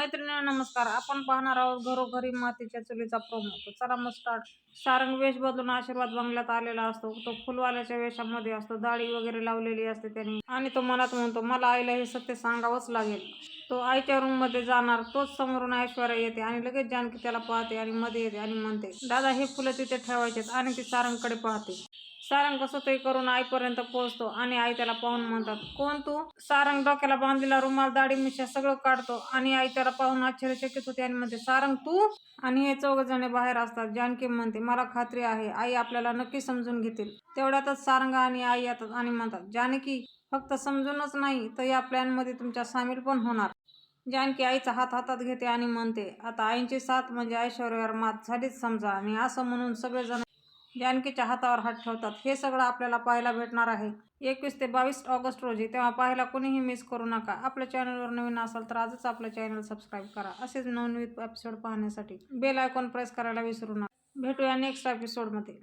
मैत्रिणी नमस्कार. आपण पाहणार आहोत घरोघरी मातीच्या चुलीचा प्रोमो तो चला मग स्टार्ट सारंग वेश बदलून आशीर्वाद बंगल्यात आलेला असतो. तो फुलवाल्याच्या वेशामध्ये असतो. दाढी वगैरे लावलेली असते त्याने. आणि तो मनात म्हणतो मला आईला हे सत्य सांगावंच लागेल. तो आईच्या रूममध्ये जाणार. तोच समोरून ऐश्वर्या येते आणि लगेच जानकी त्याला पाहते आणि मध्ये येते आणि म्हणते दादा हे फुलं तिथे ठेवायचेत. आणि ती सारंगकडे पाहते. सारंग कसं करून आईपर्यंत पोहोचतो आणि आई त्याला पाहून म्हणतात कोण तू? सारंग डोक्याला बांधलेला रुमाल दाढी मिशा सगळं काढतो आणि आई त्याला पाहून आश्चर्यचकित होते आणि म्हणते सारंग तू? आणि हे चौघ जणे बाहेर असतात. जानकी म्हणते मला खात्री आहे आई आपल्याला नक्की समजून घेतील. तेवढ्यातच सारंग आणि आई येतात आणि म्हणतात जानकी फक्त समजूनच नाही तर या प्लॅनमध्ये तुमच्या सामील पण होणार. जानकी आईचा हात हातात घेते आणि म्हणते आता आईची साथ म्हणजे ऐश्वर्यावर मात झालीच समजा. आणि असं म्हणून सगळेजण जानकीच्या हातावर हात ठेवतात. हे सगळं आपल्याला पाहायला भेटणार आहे. एकवीस ते बावीस ऑगस्ट रोजी तेव्हा पाहायला कोणीही मिस करू नका. आपल्या चॅनलवर नवीन असाल तर आजच आपलं चॅनल सबस्क्राईब करा. असेच नवनवीन एपिसोड पाहण्यासाठी बेल आयकॉन प्रेस करायला विसरू नका. भेटूया नेक्स्ट एपिसोडमध्ये